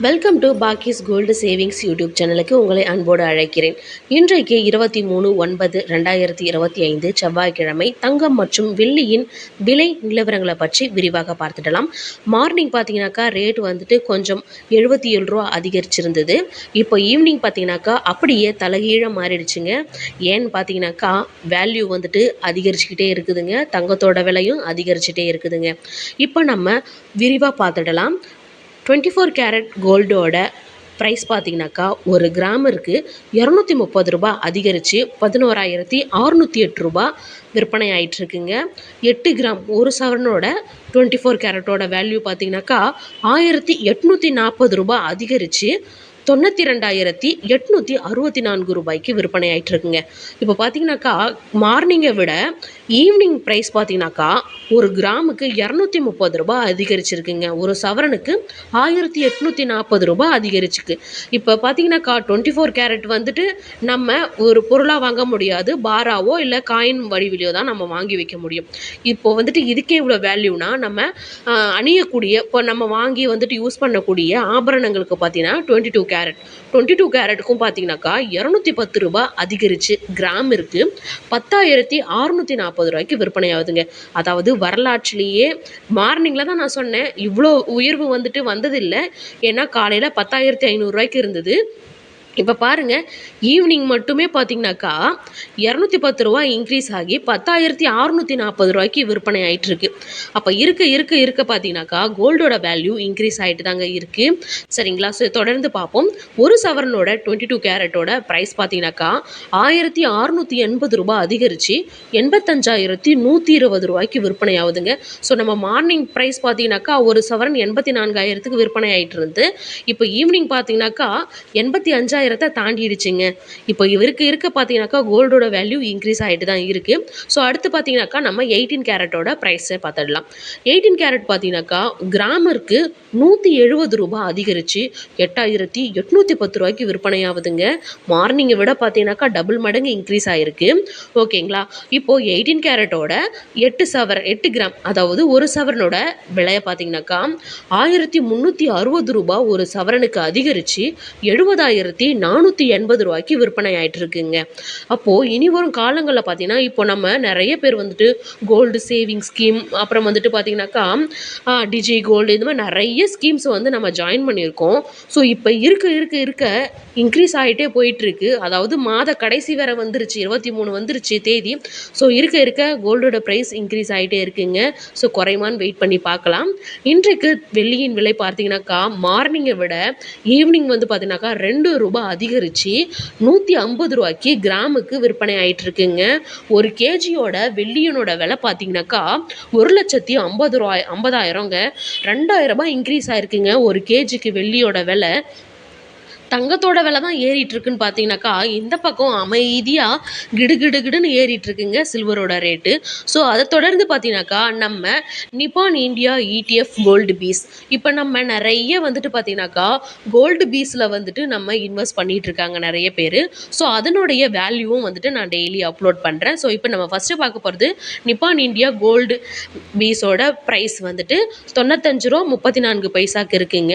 Welcome to பாக்கிஸ் gold savings YouTube சேனலுக்கு உங்களை அன்போடு அழைக்கிறேன். இன்றைக்கு இருபத்தி மூணு ஒன்பது ரெண்டாயிரத்தி இருபத்தி ஐந்து செவ்வாய்க்கிழமை தங்கம் மற்றும் வெள்ளியின் விலை நிலவரங்களை பற்றி விரிவாக பார்த்துடலாம். மார்னிங் பார்த்தீங்கன்னாக்கா ரேட் வந்துட்டு கொஞ்சம் எழுபத்தி ஏழு ரூபா அதிகரிச்சிருந்தது. இப்போ ஈவினிங் பார்த்தீங்கன்னாக்கா அப்படியே தலைகீழாக மாறிடுச்சுங்க. ஏன்னு பார்த்தீங்கன்னாக்கா வேல்யூ வந்துட்டு அதிகரிச்சுக்கிட்டே இருக்குதுங்க. தங்கத்தோட விலையும் அதிகரிச்சுட்டே இருக்குதுங்க. இப்போ நம்ம விரிவாக பார்த்துடலாம். டுவெண்ட்டி ஃபோர் கேரட் கோல்டோட ப்ரைஸ் பார்த்தீங்கன்னாக்கா ஒரு கிராமிற்கு இரநூத்தி முப்பது ரூபா அதிகரித்து பதினோராயிரத்தி அறுநூற்றி எட்டு ரூபா விற்பனை ஆகிட்டுருக்குங்க எட்டு கிராம் ஒரு சவரனோட டுவெண்ட்டி ஃபோர் கேரட்டோட வேல்யூ பார்த்தீங்கன்னாக்கா ஆயிரத்தி எட்நூற்றி நாற்பது ரூபாய் அதிகரித்து தொண்ணூற்றி ரெண்டாயிரத்தி எட்நூற்றி அறுபத்தி நான்கு ரூபாய்க்கு விற்பனை ஆகிட்டுருக்குங்க இப்போ பார்த்தீங்கன்னாக்கா மார்னிங்கை விட ஈவினிங் ப்ரைஸ் பார்த்தீங்கன்னாக்கா ஒரு கிராமுக்கு இரநூத்தி முப்பது ரூபாய் அதிகரிச்சிருக்குங்க. ஒரு சவரனுக்கு ஆயிரத்தி எட்நூற்றி நாற்பது ரூபாய் அதிகரிச்சிருக்கு. இப்போ பார்த்தீங்கன்னாக்கா டுவெண்ட்டி ஃபோர் கேரட் வந்துட்டு நம்ம ஒரு பொருளாக வாங்க முடியாது. பாராவோ இல்லை காயின் வடிவிலையோ தான் நம்ம வாங்கி வைக்க முடியும். இப்போ வந்துட்டு இதுக்கே இவ்வளோ வேல்யூனா நம்ம அணியக்கூடிய இப்போ நம்ம வாங்கி வந்துட்டு யூஸ் பண்ணக்கூடிய ஆபரணங்களுக்கு பார்த்தீங்கன்னா twenty two carat twenty two கேரட்டுக்கும் பார்த்தீங்கன்னாக்கா இரநூத்தி பத்து ரூபாய் அதிகரித்து கிராம் இருக்குது பத்தாயிரத்தி அறுநூற்றி நாற்பது ரூபாய்க்கு விற்பனை ஆகுதுங்க. அதாவது வரலாற்றிலேயே மார்னிங்கில் தான் நான் சொன்னேன். இவ்வளோ உயர்வு வந்துட்டு வந்ததில்லை. ஏன்னா காலையில் பத்தாயிரத்தி ஐநூறுரூவாய்க்கு இருந்தது. இப்போ பாருங்கள் ஈவினிங் மட்டுமே பார்த்தீங்கன்னாக்கா இரநூத்தி பத்து ரூபா இன்க்ரீஸ் ஆகி பத்தாயிரத்தி அறுநூற்றி நாற்பது ரூபாய்க்கு விற்பனை ஆயிட்டுருக்கு. அப்போ இருக்க இருக்க இருக்க பார்த்தீங்கன்னாக்கா கோல்டோட வேல்யூ இன்க்ரீஸ் ஆகிட்டு தாங்க இருக்குது சரிங்களா? ஸோ தொடர்ந்து பார்ப்போம் ஒரு சவரனோட டுவெண்ட்டி டூ கேரட்டோட ப்ரைஸ் பார்த்தீங்கன்னாக்கா ஆயிரத்தி அறுநூற்றி எண்பது ரூபாய் அதிகரித்து எண்பத்தஞ்சாயிரத்தி நூற்றி இருபது ரூபாய்க்கு விற்பனை ஆகுதுங்க. ஸோ நம்ம மார்னிங் ப்ரைஸ் பார்த்தீங்கன்னாக்கா ஒரு சவரன் எண்பத்தி நான்காயிரத்துக்கு விற்பனை ஆகிட்டு இருந்து இப்போ ஈவினிங் பார்த்தீங்கன்னாக்கா எண்பத்தி அஞ்சாயிரம் அஞ்சாயிரத்தை தாண்டிடுச்சுங்க. இப்போ இவருக்கு இருக்க பார்த்தீங்கன்னாக்கா கோல்டோட வேல்யூ இன்க்ரீஸ் ஆகிட்டு தான் இருக்குது ஸோ அடுத்து பார்த்தீங்கன்னாக்கா நம்ம எயிட்டீன் கேரட்டோட ப்ரைஸை பார்த்துடலாம் எயிட்டீன் கேரட் பார்த்தீங்கன்னாக்கா கிராமருக்கு நூற்றி எழுபது ரூபாய் அதிகரித்து எட்டாயிரத்தி எட்நூற்றி பத்து ரூபாய்க்கு விற்பனை ஆகுதுங்க மார்னிங்கை விட பார்த்தீங்கன்னாக்கா டபுள் மடங்கு இன்க்ரீஸ் ஆகிருக்கு ஓகேங்களா? இப்போது எயிட்டீன் கேரட்டோட எட்டு சவர் எட்டு கிராம் அதாவது ஒரு சவரனோட விலையை பார்த்தீங்கன்னாக்கா ஆயிரத்தி முந்நூற்றி அறுபது ரூபாய் ஒரு சவரனுக்கு அதிகரித்து எழுபதாயிரத்தி நானூற்றி எண்பது ரூபாய்க்கு விற்பனை ஆகிட்டு இருக்குங்க அப்போது இனி வரும் காலங்களில் பார்த்தீங்கன்னா இப்போ நம்ம நிறைய பேர் வந்துட்டு கோல்டு சேவிங் ஸ்கீம் அப்புறம் வந்துட்டு பார்த்தீங்கன்னாக்கா டிஜி கோல்டு இந்த மாதிரி நிறைய ஸ்கீம்ஸ் வந்து நம்ம ஜாயின் பண்ணியிருக்கோம். ஸோ இப்போ இருக்க இருக்க இருக்க இன்க்ரீஸ் ஆகிட்டே போயிட்டுருக்கு. அதாவது மாத கடைசி வேற வந்துருச்சு இருபத்தி மூணு வந்துருச்சு தேதி. ஸோ இருக்க இருக்க கோல்டோட ப்ரைஸ் இன்க்ரீஸ் ஆகிட்டே இருக்குங்க. ஸோ குறைமான்னு வெயிட் பண்ணி பார்க்கலாம். இன்றைக்கு வெள்ளியின் விலை பார்த்தீங்கன்னாக்கா மார்னிங்கை விட ஈவினிங் வந்து பார்த்தீங்கன்னாக்கா ரெண்டு ரூபாய் அதிகரித்து நூற்றி ஐம்பது ரூபாய்க்கு கிராமுக்கு விற்பனை ஆயிட்டு இருக்குங்க ஒரு கேஜியோட வெள்ளியனோட விலை பார்த்தீங்கன்னாக்கா ஒரு லட்சத்தி ஐம்பது ரூபாய் ஐம்பதாயிரங்க ரெண்டாயிரம் ரூபாய் இன்க்ரீஸ் ஆயிருக்குங்க. ஒரு கேஜிக்கு வெள்ளியோட விலை தங்கத்தோட விலை தான் ஏறிட்டு இருக்குன்னு பார்த்தீங்கன்னாக்கா இந்த பக்கம் அமைதியாக கிடு கிடு கிடுன்னு ஏறிட்டு இருக்குங்க சில்வரோட ரேட்டு ஸோ அதை தொடர்ந்து பார்த்தீங்கன்னாக்கா நம்ம Nippon India ETF gold BeES இப்போ நம்ம நிறைய வந்துட்டு பார்த்தீங்கன்னாக்கா கோல்டு பீஸில் வந்துட்டு நம்ம இன்வெஸ்ட் பண்ணிட்டு இருக்காங்க நிறைய பேர். ஸோ அதனுடைய வேல்யூவும் வந்துட்டு நான் டெய்லி அப்லோட் பண்ணுறேன் ஸோ இப்போ நம்ம ஃபஸ்ட்டு பார்க்க போகிறது நிப்பான் இந்தியா கோல்டு பீஸோட ப்ரைஸ் வந்துட்டு தொண்ணூத்தஞ்சு ரூபா முப்பத்தி நான்கு பைசாக்கு இருக்குங்க.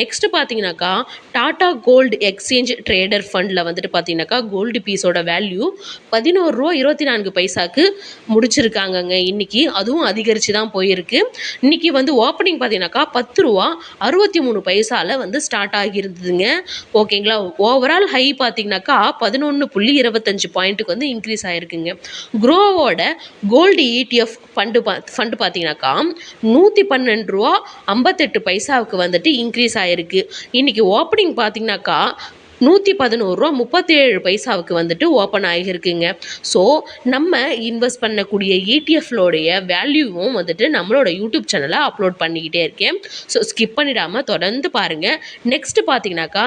நெக்ஸ்ட் பார்த்தீங்கன்னாக்கா Tata gold gold exchange trader ஃபண்டில் வந்துட்டு பார்த்தீங்கன்னாக்கா கோல்டு பீஸோட வேல்யூ பதினோரு ரூபா இருபத்தி நான்கு பைசாக்கு முடிச்சிருக்காங்கங்க. இன்றைக்கி அதுவும் அதிகரித்து தான் போயிருக்கு. இன்றைக்கி வந்து ஓப்பனிங் பார்த்தீங்கன்னாக்கா பத்து ரூபா அறுபத்தி மூணு பைசாவில் வந்து ஸ்டார்ட் ஆகியிருந்ததுங்க. ஓகேங்களா? ஓவரால் ஹை பார்த்தீங்கன்னாக்கா பதினொன்று புள்ளி இருபத்தஞ்சு பாயிண்ட்டுக்கு வந்து இன்க்ரீஸ் ஆகிருக்குங்க குரோவோட கோல்டு இடிஎஃப் ஃபண்டு பா ஃபண்டு பார்த்தீங்கன்னாக்கா நூற்றி பன்னெண்டு ரூபா ஐம்பத்தெட்டு பைசாவுக்கு வந்துட்டு இன்க்ரீஸ் ஆகிருக்கு இன்றைக்கி ஓப்பனிங் பார்த்தீங்கன்னா பார்த்தீங்கன்னாக்கா நூற்றி பதினோரு ரூபா முப்பத்தேழு பைசாவுக்கு வந்துட்டு ஓப்பன் ஆகியிருக்குங்க. ஸோ நம்ம இன்வெஸ்ட் பண்ணக்கூடிய இடிஎஃப்லோடைய வேல்யூவும் வந்துட்டு நம்மளோட யூடியூப் சேனலில் அப்லோட் பண்ணிக்கிட்டே இருக்கேன். ஸோ ஸ்கிப் பண்ணிடாமல் தொடர்ந்து பாருங்கள் நெக்ஸ்ட்டு பார்த்தீங்கன்னாக்கா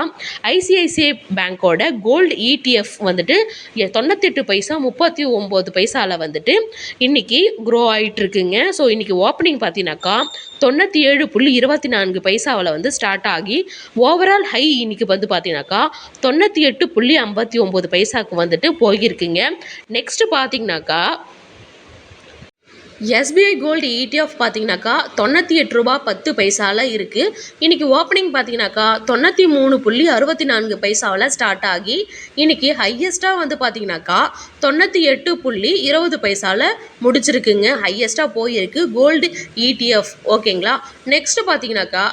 ஐசிஐசிஐ பேங்க்கோட கோல்டு இடிஎஃப் வந்துட்டு எ- தொண்ணூத்தெட்டு பைசா முப்பத்தி ஒம்பது பைசாவில் வந்துட்டு இன்னைக்கு க்ரோ ஆகிட்டுருக்குங்க ஸோ இன்றைக்கி ஓப்பனிங் பார்த்தீங்கன்னாக்கா தொண்ணூற்றி ஏழு புள்ளி இருபத்தி நான்கு பைசாவில் வந்து ஸ்டார்ட் ஆகி ஓவரால் ஹை இன்னைக்கு வந்து பார்த்தீங்கன்னாக்கா தொண்ணூற்றி எட்டு புள்ளி ஐம்பத்தி ஒம்பது பைசாவுக்கு வந்துட்டு போயிருக்குங்க. நெக்ஸ்ட்டு பார்த்தீங்கன்னாக்கா எஸ்பிஐ கோல்டு இடிஎஃப் பார்த்தீங்கன்னாக்கா தொண்ணூற்றி எட்டு ரூபா பத்து பைசாவில் இருக்குது இன்றைக்கி ஓப்பனிங் பார்த்தீங்கன்னாக்கா தொண்ணூற்றி மூணு புள்ளி அறுபத்தி நான்கு பைசாவில் ஸ்டார்ட் ஆகி இன்றைக்கி ஹையஸ்ட்டாக வந்து பார்த்தீங்கன்னாக்கா தொண்ணூற்றி எட்டு புள்ளி இருபது பைசாவில் முடிச்சிருக்குங்க. ஹையஸ்ட்டாக போயிருக்கு கோல்டு இடிஎஃப் ஓகேங்களா நெக்ஸ்ட்டு பார்த்தீங்கன்னாக்கா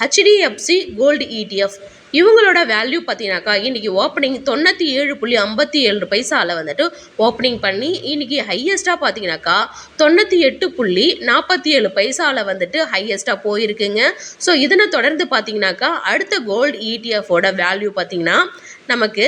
ஹெச்டிஎஃப்சி கோல்டு இடிஎஃப் இவங்களோட வேல்யூ பார்த்தீங்கன்னாக்கா இன்றைக்கி ஓப்பனிங் தொண்ணூற்றி ஏழு புள்ளி ஐம்பத்தி ஏழு பைசாவில் வந்துட்டு ஓப்பனிங் பண்ணி இன்றைக்கி ஹையஸ்ட்டாக பார்த்தீங்கன்னாக்கா தொண்ணூற்றி எட்டு புள்ளி நாற்பத்தி ஏழு பைசாவில் வந்துட்டு ஹையஸ்ட்டாக போயிருக்குங்க. ஸோ இதனை தொடர்ந்து பார்த்தீங்கன்னாக்கா அடுத்த கோல்டு இடிஎஃபோட வேல்யூ பார்த்தீங்கன்னா நமக்கு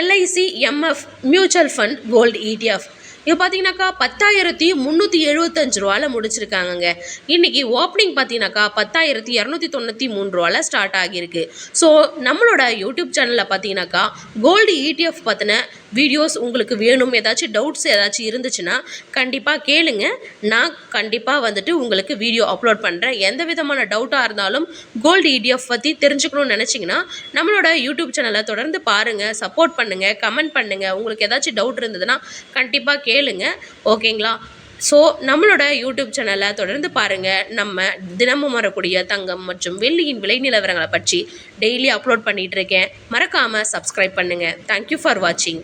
LIC MF mutual fund gold ETF இது பார்த்தீங்கன்னாக்கா பத்தாயிரத்தி முந்நூற்றி எழுபத்தஞ்சு ரூபாவில் முடிச்சிருக்காங்கங்க. இன்றைக்கி ஓப்பனிங் பார்த்தீங்கன்னாக்கா பத்தாயிரத்தி இரநூத்தி தொண்ணூற்றி மூணு ரூபாவில் ஸ்டார்ட் ஆகியிருக்கு. ஸோ நம்மளோட யூடியூப் சேனலில் பார்த்தீங்கன்னாக்கா கோல்டு இடிஎஃப் பற்றின வீடியோஸ் உங்களுக்கு வேணும் ஏதாச்சும் டவுட்ஸ் ஏதாச்சும் இருந்துச்சுன்னா கண்டிப்பாக கேளுங்க. நான் கண்டிப்பாக வந்துட்டு உங்களுக்கு வீடியோ அப்லோட் பண்ணுறேன் எந்த விதமான டவுட்டாக இருந்தாலும் கோல்டு இடிஎஃப் பற்றி தெரிஞ்சுக்கணும்னு நினச்சிங்கன்னா நம்மளோட யூடியூப் சேனலை தொடர்ந்து பாருங்கள் சப்போர்ட் பண்ணுங்கள் கமெண்ட் பண்ணுங்கள் உங்களுக்கு ஏதாச்சும் டவுட் இருந்ததுன்னா கண்டிப்பாக கேளுங்க. ஓகேங்களா ஸோ நம்மளோட யூடியூப் சேனலை தொடர்ந்து பாருங்கள் நம்ம தினமும் வரக்கூடிய தங்கம் மற்றும் வெள்ளியின் விலை நிலவரங்களை பற்றி டெய்லி அப்லோட் பண்ணிகிட்டு இருக்கேன். மறக்காமல் சப்ஸ்கிரைப் பண்ணுங்கள் தேங்க்யூ ஃபார் வாட்சிங்